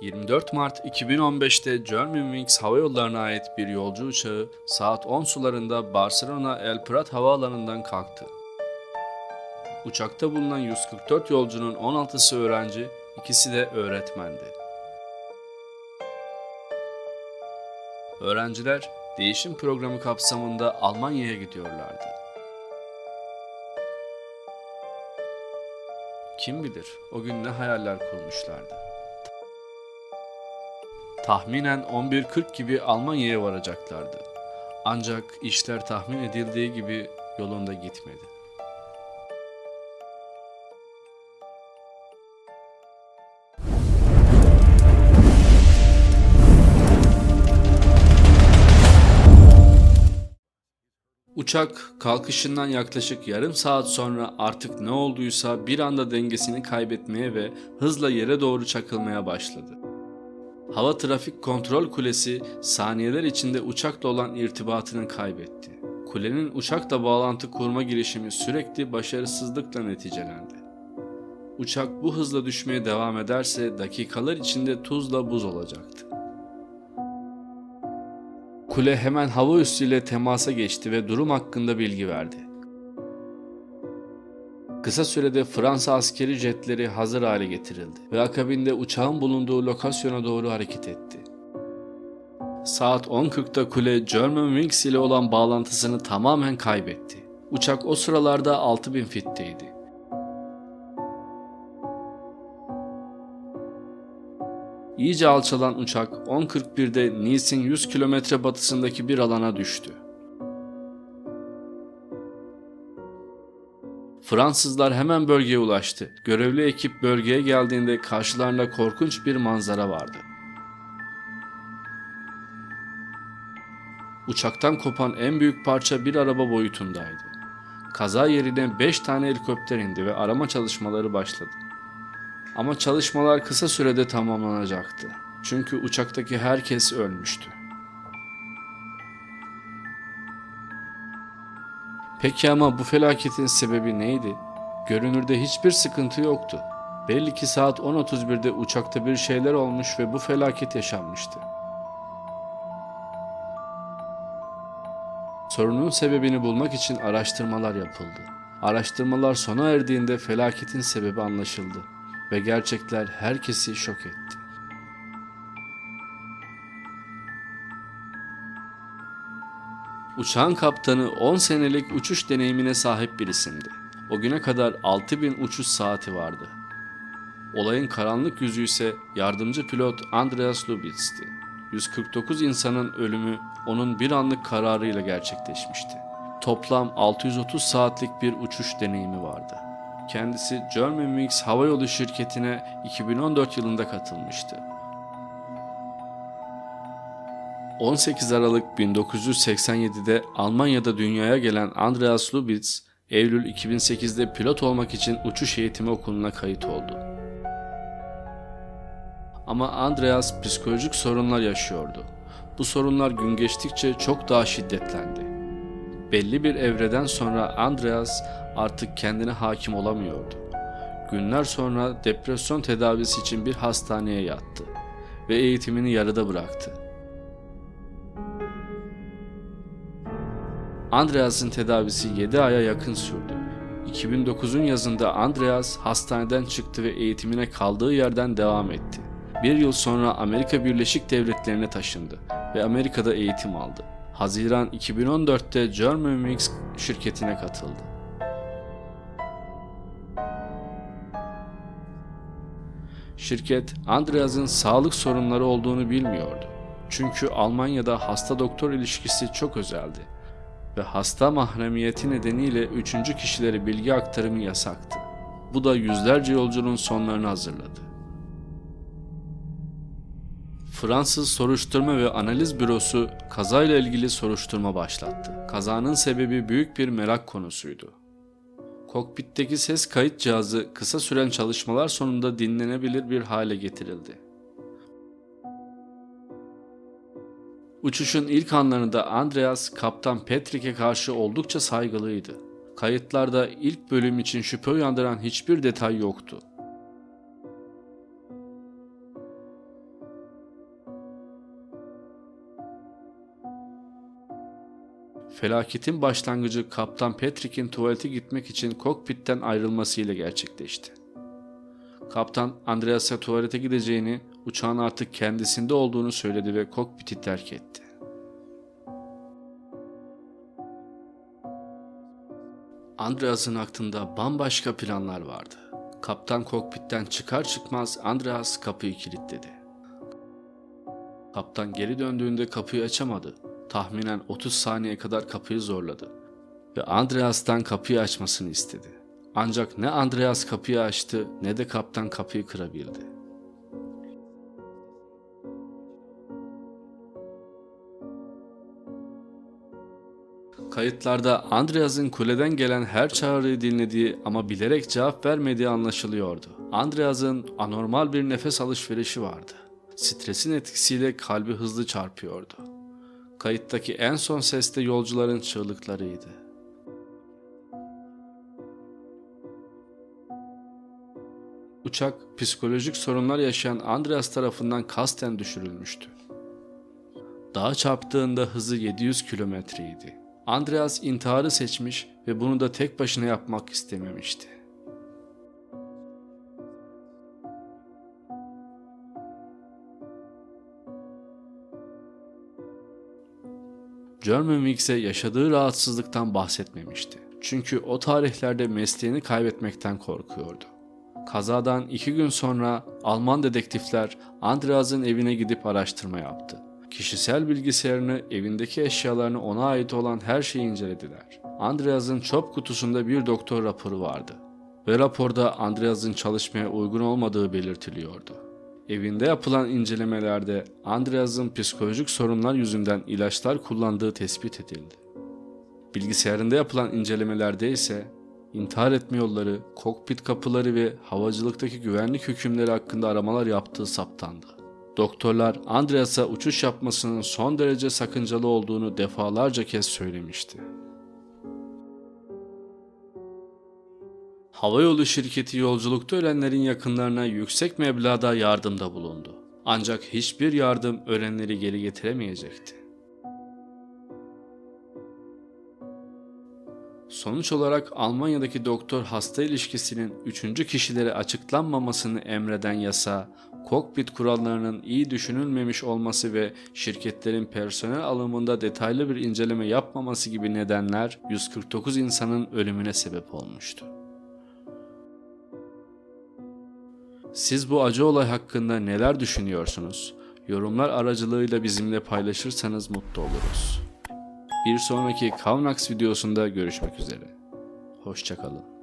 24 Mart 2015'te Germanwings Hava Yolları'na ait bir yolcu uçağı saat 10 sularında Barcelona El Prat havaalanından kalktı. Uçakta bulunan 144 yolcunun 16'sı öğrenci, ikisi de öğretmendi. Öğrenciler değişim programı kapsamında Almanya'ya gidiyorlardı. Kim bilir o gün ne hayaller kurmuşlardı. Tahminen 11.40 gibi Almanya'ya varacaklardı. Ancak işler tahmin edildiği gibi yolunda gitmedi. Uçak kalkışından yaklaşık yarım saat sonra artık ne olduysa bir anda dengesini kaybetmeye ve hızla yere doğru çakılmaya başladı. Hava Trafik Kontrol Kulesi saniyeler içinde uçakla olan irtibatını kaybetti. Kulenin uçakla bağlantı kurma girişimi sürekli başarısızlıkla neticelendi. Uçak bu hızla düşmeye devam ederse dakikalar içinde tuzla buz olacaktı. Kule hemen hava üssüyle temasa geçti ve durum hakkında bilgi verdi. Kısa sürede Fransa askeri jetleri hazır hale getirildi ve akabinde uçağın bulunduğu lokasyona doğru hareket etti. Saat 10.40'da kule Germanwings ile olan bağlantısını tamamen kaybetti. Uçak o sıralarda 6000 fitteydi. İyice alçalan uçak 10.41'de Nice'in 100 kilometre batısındaki bir alana düştü. Fransızlar hemen bölgeye ulaştı. Görevli ekip bölgeye geldiğinde karşılarında korkunç bir manzara vardı. Uçaktan kopan en büyük parça bir araba boyutundaydı. Kaza yerine 5 tane helikopter indi ve arama çalışmaları başladı. Ama çalışmalar kısa sürede tamamlanacaktı. Çünkü uçaktaki herkes ölmüştü. Peki ama bu felaketin sebebi neydi? Görünürde hiçbir sıkıntı yoktu. Belli ki saat 10.31'de uçakta bir şeyler olmuş ve bu felaket yaşanmıştı. Sorunun sebebini bulmak için araştırmalar yapıldı. Araştırmalar sona erdiğinde felaketin sebebi anlaşıldı ve gerçekler herkesi şok etti. Uçağın kaptanı 10 senelik uçuş deneyimine sahip bir isimdi. O güne kadar 6000 uçuş saati vardı. Olayın karanlık yüzü ise yardımcı pilot Andreas Lubitz'ti. 149 insanın ölümü onun bir anlık kararıyla gerçekleşmişti. Toplam 630 saatlik bir uçuş deneyimi vardı. Kendisi Germanwings havayolu şirketine 2014 yılında katılmıştı. 18 Aralık 1987'de Almanya'da dünyaya gelen Andreas Lubitz, Eylül 2008'de pilot olmak için uçuş eğitimi okuluna kayıt oldu. Ama Andreas psikolojik sorunlar yaşıyordu. Bu sorunlar gün geçtikçe çok daha şiddetlendi. Belli bir evreden sonra Andreas artık kendine hakim olamıyordu. Günler sonra depresyon tedavisi için bir hastaneye yattı ve eğitimini yarıda bıraktı. Andreas'ın tedavisi 7 aya yakın sürdü. 2009'un yazında Andreas hastaneden çıktı ve eğitimine kaldığı yerden devam etti. Bir yıl sonra Amerika Birleşik Devletleri'ne taşındı ve Amerika'da eğitim aldı. Haziran 2014'te Germanwings şirketine katıldı. Şirket Andreas'ın sağlık sorunları olduğunu bilmiyordu. Çünkü Almanya'da hasta doktor ilişkisi çok özeldi ve hasta mahremiyeti nedeniyle üçüncü kişilere bilgi aktarımı yasaktı. Bu da yüzlerce yolcunun sonlarını hazırladı. Fransız Soruşturma ve Analiz Bürosu kazayla ilgili soruşturma başlattı. Kazanın sebebi büyük bir merak konusuydu. Kokpitteki ses kayıt cihazı kısa süren çalışmalar sonunda dinlenebilir bir hale getirildi. Uçuşun ilk anlarında Andreas kaptan Patrick'e karşı oldukça saygılıydı. Kayıtlarda ilk bölüm için şüphe uyandıran hiçbir detay yoktu. Felaketin başlangıcı Kaptan Patrick'in tuvalete gitmek için kokpitten ayrılmasıyla gerçekleşti. Kaptan Andreas'a tuvalete gideceğini uçağın artık kendisinde olduğunu söyledi ve kokpiti terk etti. Andreas'ın aklında bambaşka planlar vardı. Kaptan kokpitten çıkar çıkmaz Andreas kapıyı kilitledi. Kaptan geri döndüğünde kapıyı açamadı. Tahminen 30 saniye kadar kapıyı zorladı ve Andreas'tan kapıyı açmasını istedi. Ancak ne Andreas kapıyı açtı ne de kaptan kapıyı kırabildi. Kayıtlarda Andreas'ın kuleden gelen her çağrıyı dinlediği ama bilerek cevap vermediği anlaşılıyordu. Andreas'ın anormal bir nefes alışverişi vardı. Stresin etkisiyle kalbi hızlı çarpıyordu. Kayıttaki en son ses de yolcuların çığlıklarıydı. Uçak psikolojik sorunlar yaşayan Andreas tarafından kasten düşürülmüştü. Dağa çarptığında hızı 700 kilometreydi. Andreas intiharı seçmiş ve bunu da tek başına yapmak istememişti. German Wigs'e yaşadığı rahatsızlıktan bahsetmemişti. Çünkü o tarihlerde mesleğini kaybetmekten korkuyordu. Kazadan iki gün sonra Alman dedektifler Andreas'ın evine gidip araştırma yaptı. Kişisel bilgisayarını, evindeki eşyalarını ona ait olan her şeyi incelediler. Andreas'ın çöp kutusunda bir doktor raporu vardı. Ve raporda Andreas'ın çalışmaya uygun olmadığı belirtiliyordu. Evinde yapılan incelemelerde Andreas'ın psikolojik sorunlar yüzünden ilaçlar kullandığı tespit edildi. Bilgisayarında yapılan incelemelerde ise intihar etme yolları, kokpit kapıları ve havacılıktaki güvenlik hükümleri hakkında aramalar yaptığı saptandı. Doktorlar Andreas'a uçuş yapmasının son derece sakıncalı olduğunu defalarca kez söylemişti. Havayolu şirketi yolculukta ölenlerin yakınlarına yüksek meblağda yardımda bulundu. Ancak hiçbir yardım ölenleri geri getiremeyecekti. Sonuç olarak Almanya'daki doktor hasta ilişkisinin üçüncü kişilere açıklanmamasını emreden yasa, kokpit kurallarının iyi düşünülmemiş olması ve şirketlerin personel alımında detaylı bir inceleme yapmaması gibi nedenler 149 insanın ölümüne sebep olmuştu. Siz bu acı olay hakkında neler düşünüyorsunuz? Yorumlar aracılığıyla bizimle paylaşırsanız mutlu oluruz. Bir sonraki Kavnax videosunda görüşmek üzere. Hoşçakalın.